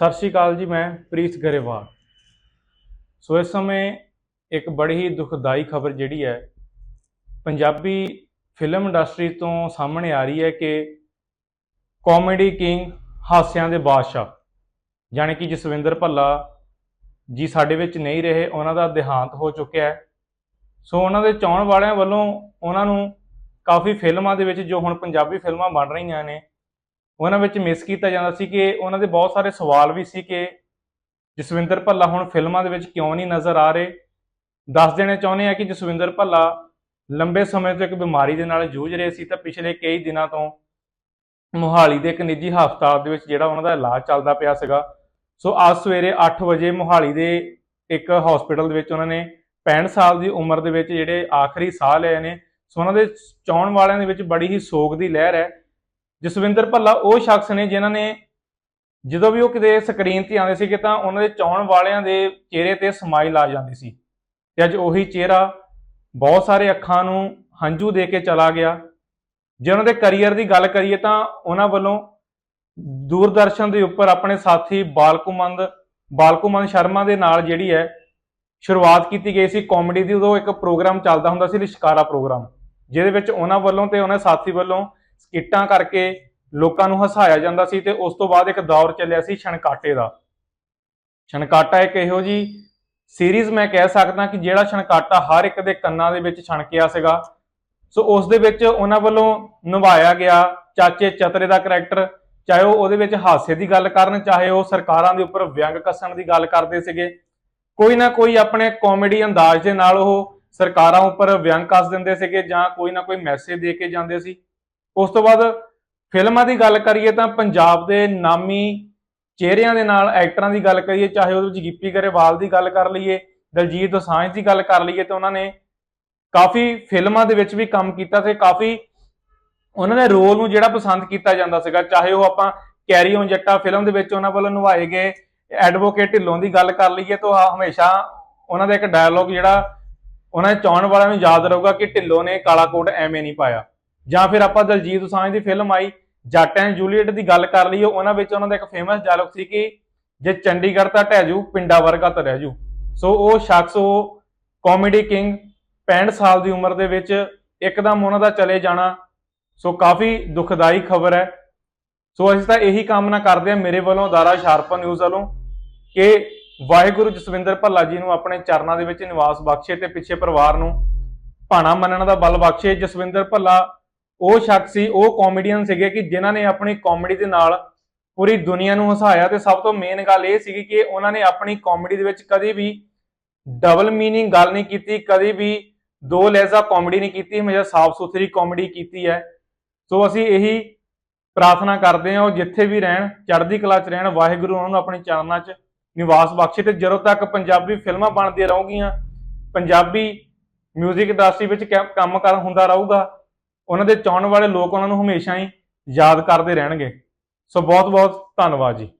ਸਤਿ ਸ਼੍ਰੀ ਅਕਾਲ ਜੀ, ਮੈਂ ਪ੍ਰੀਤ ਗਰੇਵਾਲ। ਸੋ ਇਸ ਸਮੇਂ ਇੱਕ ਬੜੀ ਹੀ ਦੁਖਦਾਈ ਖਬਰ ਜਿਹੜੀ ਹੈ, ਪੰਜਾਬੀ ਫਿਲਮ ਇੰਡਸਟਰੀ ਤੋਂ ਸਾਹਮਣੇ ਆ ਰਹੀ ਹੈ ਕਿ ਕਾਮੇਡੀ ਕਿੰਗ ਹਾਸਿਆਂ ਦੇ ਬਾਦਸ਼ਾਹ, ਜਾਣੀ ਕਿ ਜਸਵਿੰਦਰ ਭੱਲਾ ਜੀ ਸਾਡੇ ਵਿੱਚ ਨਹੀਂ ਰਹੇ, ਉਹਨਾਂ ਦਾ ਦੇਹਾਂਤ ਹੋ ਚੁੱਕਿਆ ਹੈ। ਸੋ ਉਹਨਾਂ ਦੇ ਚਾਹਣ ਵਾਲਿਆਂ ਵੱਲੋਂ ਉਹਨਾਂ ਨੂੰ ਕਾਫੀ ਫਿਲਮਾਂ ਦੇ ਵਿੱਚ ਜੋ ਹੁਣ ਪੰਜਾਬੀ ਫਿਲਮਾਂ ਬਣ ਰਹੀਆਂ ਨੇ ਉਹਨਾਂ ਵਿੱਚ ਮਿਸ ਕੀਤਾ ਜਾਂਦਾ ਸੀ ਕਿ ਉਹਨਾਂ ਦੇ ਬਹੁਤ ਸਾਰੇ ਸਵਾਲ ਵੀ ਸੀ ਕਿ ਜਸਵਿੰਦਰ ਭੱਲਾ ਹੁਣ ਫਿਲਮਾਂ ਦੇ ਵਿੱਚ ਕਿਉਂ ਨਹੀਂ ਨਜ਼ਰ ਆ ਰਹੇ? ਦੱਸ ਦੇਣਾ ਚਾਹੁੰਦੇ ਆ ਕਿ ਜਸਵਿੰਦਰ ਭੱਲਾ ਲੰਬੇ ਸਮੇਂ ਤੋਂ ਇੱਕ ਬਿਮਾਰੀ ਦੇ ਨਾਲ ਜੂਝ ਰਹੇ ਸੀ ਤਾਂ ਪਿਛਲੇ ਕਈ ਦਿਨਾਂ ਤੋਂ ਮੋਹਾਲੀ ਦੇ ਇੱਕ ਨਿੱਜੀ ਹਸਪਤਾਲ ਦੇ ਵਿੱਚ ਜਿਹੜਾ ਉਹਨਾਂ ਦਾ ਇਲਾਜ ਚੱਲਦਾ ਪਿਆ ਸੀਗਾ। ਸੋ ਅੱਜ ਸਵੇਰੇ 8 ਵਜੇ ਮੋਹਾਲੀ ਦੇ ਇੱਕ ਹਸਪੀਟਲ ਦੇ ਵਿੱਚ ਉਹਨਾਂ ਨੇ 65 ਸਾਲ ਦੀ ਉਮਰ ਦੇ ਵਿੱਚ ਜਿਹੜੇ ਆਖਰੀ ਸਾਹ ਲਏ ਨੇ, ਸੋ ਉਹਨਾਂ ਦੇ ਚਾਹਣ ਵਾਲਿਆਂ ਦੇ ਵਿੱਚ ਬੜੀ ਹੀ ਸੋਗ ਦੀ ਲਹਿਰ ਹੈ। ਜਸਵਿੰਦਰ ਭੱਲਾ ਉਹ ਸ਼ਖਸ ਨੇ ਜਿਨ੍ਹਾਂ ਨੇ ਜਦੋਂ ਵੀ ਉਹ ਕਿਤੇ ਸਕਰੀਨ ਤੇ ਆਉਂਦੇ ਸੀਗੇ ਤਾਂ ਉਹਨਾਂ ਦੇ ਚਾਹਣ ਵਾਲਿਆਂ ਦੇ ਚਿਹਰੇ ਤੇ ਸਮਾਈਲ ਆ ਜਾਂਦੀ ਸੀ ਤੇ ਅੱਜ ਉਹੀ ਚਿਹਰਾ ਬਹੁਤ ਸਾਰੇ ਅੱਖਾਂ ਨੂੰ ਹੰਝੂ ਦੇ ਕੇ ਚਲਾ ਗਿਆ। ਜੇ ਉਹਨਾਂ ਦੇ ਕੈਰੀਅਰ ਦੀ ਗੱਲ ਕਰੀਏ ਤਾਂ ਉਹਨਾਂ ਵੱਲੋਂ ਦੂਰਦਰਸ਼ਨ ਦੇ ਉੱਪਰ ਆਪਣੇ ਸਾਥੀ ਬਾਲਕੁਮੰਦ ਬਾਲਕੁਮੰਦ ਸ਼ਰਮਾ ਦੇ ਨਾਲ ਜਿਹੜੀ ਹੈ ਸ਼ੁਰੂਆਤ ਕੀਤੀ ਗਈ ਸੀ ਕਾਮੇਡੀ ਦੀ, ਉਦੋਂ ਇੱਕ ਪ੍ਰੋਗਰਾਮ ਚੱਲਦਾ ਹੁੰਦਾ ਸੀ ਲਿਸ਼ਕਾਰਾ ਪ੍ਰੋਗਰਾਮ ਜਿਹਦੇ ਵਿੱਚ ਉਹਨਾਂ ਵੱਲੋਂ ਤੇ ਉਹਨਾਂ ਸਾਥੀ ਵੱਲੋਂ ਸਕਿੱਟਾਂ ਕਰਕੇ ਲੋਕਾਂ ਨੂੰ ਹਸਾਇਆ ਜਾਂਦਾ ਸੀ ਤੇ ਉਸ ਤੋਂ ਬਾਅਦ ਇੱਕ ਦੌਰ ਚੱਲਿਆ ਸੀ ਛਣਕਾਟੇ ਦਾ। ਛਣਕਾਟਾ ਇੱਕ ਇਹੋ ਜੀ ਸੀਰੀਜ਼ ਮੈਂ ਕਹਿ ਸਕਦਾ ਕਿ ਜਿਹੜਾ ਛਣਕਾਟਾ ਹਰ ਇੱਕ ਦੇ ਕੰਨਾਂ ਦੇ ਵਿੱਚ ਛਣਕਿਆ ਸੀਗਾ। ਸੋ ਉਸ ਦੇ ਵਿੱਚ ਉਹਨਾਂ ਵੱਲੋਂ ਨਿਭਾਇਆ ਗਿਆ ਚਾਚੇ ਚਤਰੇ ਦਾ ਕਰੈਕਟਰ ਚਾਹੇ ਉਹ ਉਹਦੇ ਵਿੱਚ ਹਾਸੇ ਦੀ ਗੱਲ ਕਰਨ, ਚਾਹੇ ਉਹ ਸਰਕਾਰਾਂ ਦੇ ਉੱਪਰ ਵਿਅੰਗ ਕੱਸਣ ਦੀ ਗੱਲ ਕਰਦੇ ਸੀਗੇ। ਕੋਈ ਨਾ ਕੋਈ ਆਪਣੇ ਕਾਮੇਡੀ ਅੰਦਾਜ਼ ਦੇ ਨਾਲ ਉਹ ਸਰਕਾਰਾਂ ਉੱਪਰ ਵਿਅੰਗ ਕੱਸ ਦਿੰਦੇ ਸੀਗੇ ਜਾਂ ਕੋਈ ਨਾ ਕੋਈ ਮੈਸੇਜ ਦੇ ਕੇ ਜਾਂਦੇ ਸੀ। ਉਸ ਤੋਂ ਬਾਅਦ ਫਿਲਮਾਂ ਦੀ ਗੱਲ ਕਰੀਏ ਤਾਂ ਪੰਜਾਬ ਦੇ ਨਾਮੀ ਚਿਹਰਿਆਂ ਦੇ ਨਾਲ ਐਕਟਰਾਂ ਦੀ ਗੱਲ ਕਰੀਏ, ਚਾਹੇ ਉਹਦੇ ਵਿੱਚ ਗਿੱਪੀ ਗਰੇਵਾਲ ਦੀ ਗੱਲ ਕਰ ਲਈਏ, ਦਲਜੀਤ ਦੋਸਾਂਝ ਦੀ ਗੱਲ ਕਰ ਲਈਏ ਤੇ ਉਹਨਾਂ ਨੇ ਕਾਫੀ ਫਿਲਮਾਂ ਦੇ ਵਿੱਚ ਵੀ ਕੰਮ ਕੀਤਾ ਤੇ ਕਾਫੀ ਉਹਨਾਂ ਦੇ ਰੋਲ ਨੂੰ ਜਿਹੜਾ ਪਸੰਦ ਕੀਤਾ ਜਾਂਦਾ ਸੀਗਾ, ਚਾਹੇ ਉਹ ਆਪਾਂ ਕੈਰੀ ਔਨ ਜੱਟਾ ਫਿਲਮ ਦੇ ਵਿੱਚ ਉਹਨਾਂ ਵੱਲੋਂ ਨਿਭਾਏ ਗਏ, ਐਡਵੋਕੇਟ ਢਿੱਲੋਂ ਦੀ ਗੱਲ ਕਰ ਲਈਏ ਤਾਂ ਹਮੇਸ਼ਾ ਉਹਨਾਂ ਦਾ ਇੱਕ ਡਾਇਲੋਗ ਜਿਹੜਾ ਉਹਨਾਂ ਦੇ ਚਾਹਣ ਵਾਲਿਆਂ ਨੂੰ ਯਾਦ ਰਹੂਗਾ ਕਿ ਢਿੱਲੋਂ ਨੇ ਕਾਲਾ ਕੋਟ ਐਵੇਂ ਨਹੀਂ ਪਾਇਆ। ਜਾਂ ਫਿਰ ਆਪਾਂ ਦਲਜੀਤ ਦੋਸਾਂਝ ਦੀ ਫਿਲਮ ਆਈ, ਜੱਟ ਐਂਡ ਜੂਲੀਅਟ ਦੀ ਗੱਲ ਕਰ ਲਈਏ, ਉਹਨਾਂ ਵਿੱਚ ਉਹਨਾਂ ਦਾ ਇੱਕ ਫੇਮਸ ਡਾਇਲੌਗ ਸੀ ਕਿ ਜੇ ਚੰਡੀਗੜ੍ਹ ਤਾਂ ਢਹਿ ਜੂ, ਪਿੰਡਾ ਵਰਗਾ ਤਾਂ ਰਹਿ ਜੂ। ਸੋ ਉਹ ਸ਼ਖਸ, ਉਹ ਕਾਮੇਡੀ ਕਿੰਗ 65 ਸਾਲ ਦੀ ਉਮਰ ਦੇ ਵਿੱਚ ਇੱਕਦਮ ਉਹਨਾਂ ਦਾ ਚਲੇ ਜਾਣਾ। ਸੋ ਕਾਫੀ ਦੁਖਦਾਈ ਖਬਰ ਹੈ। ਸੋ ਅਸੀਂ ਤਾਂ ਇਹੀ ਕਾਮਨਾ ਕਰਦੇ ਹਾਂ ਮੇਰੇ ਵੱਲੋਂ ਦਾਰਾ ਸ਼ਾਰਪਾ ਨਿਊਜ਼ ਵੱਲੋਂ ਕਿ ਵਾਹਿਗੁਰੂ ਜਸਵਿੰਦਰ ਭੱਲਾ ਜੀ ਨੂੰ ਆਪਣੇ ਚਰਨਾਂ ਦੇ ਵਿੱਚ ਨਿਵਾਸ ਬਖਸ਼ੇ ਤੇ ਪਿੱਛੇ ਪਰਿਵਾਰ ਨੂੰ ਭਾਣਾ ਮੰਨਣ ਦਾ ਬਲ ਬਖਸ਼ੇ। ਜਸਵਿੰਦਰ ਭੱਲਾ ਉਹ ਸ਼ਖਸ ਸੀ, ਉਹ ਕਾਮੇਡੀਅਨ ਸੀਗੇ ਕਿ ਜਿਨ੍ਹਾਂ ਨੇ ਆਪਣੀ ਕਾਮੇਡੀ ਦੇ ਨਾਲ ਪੂਰੀ ਦੁਨੀਆ ਨੂੰ ਹਸਾਇਆ ਤੇ ਸਭ ਤੋਂ ਮੇਨ ਗੱਲ ਇਹ ਸੀਗੀ ਕਿ ਉਹਨਾਂ ਨੇ ਆਪਣੀ ਕਾਮੇਡੀ ਦੇ ਵਿੱਚ ਕਦੇ ਵੀ ਡਬਲ ਮੀਨਿੰਗ ਗੱਲ ਨਹੀਂ ਕੀਤੀ, ਕਦੇ ਵੀ ਦੋ ਲਹਿਜ਼ਾ ਕਾਮੇਡੀ ਨਹੀਂ ਕੀਤੀ, ਹਮੇਸ਼ਾ ਸਾਫ਼ ਸੁਥਰੀ ਕਾਮੇਡੀ ਕੀਤੀ ਹੈ। ਸੋ ਅਸੀਂ ਇਹੀ ਪ੍ਰਾਰਥਨਾ ਕਰਦੇ ਹਾਂ, ਉਹ ਜਿੱਥੇ ਵੀ ਰਹਿਣ, ਚੜ੍ਹਦੀ ਕਲਾ 'ਚ ਰਹਿਣ, ਵਾਹਿਗੁਰੂ ਉਹਨਾਂ ਨੂੰ ਆਪਣੇ ਚਰਨਾਂ 'ਚ ਨਿਵਾਸ ਬਖਸ਼ੇ ਤੇ ਜਦੋਂ ਤੱਕ ਪੰਜਾਬੀ ਫਿਲਮਾਂ ਬਣਦੀਆਂ ਰਹੂਗੀਆਂ, ਪੰਜਾਬੀ 뮤직 ਇੰਡਸਟਰੀ ਵਿੱਚ ਕ- ਕੰਮ ਕਰ ਹੁੰਦਾ ਰਹੂਗਾ ਉਹਨਾਂ ਦੇ ਚਾਹਣ ਵਾਲੇ ਲੋਕ ਉਹਨਾਂ ਨੂੰ ਹਮੇਸ਼ਾ ਹੀ ਯਾਦ ਕਰਦੇ ਰਹਿਣਗੇ। ਸੋ ਬਹੁਤ ਬਹੁਤ ਧੰਨਵਾਦ ਜੀ।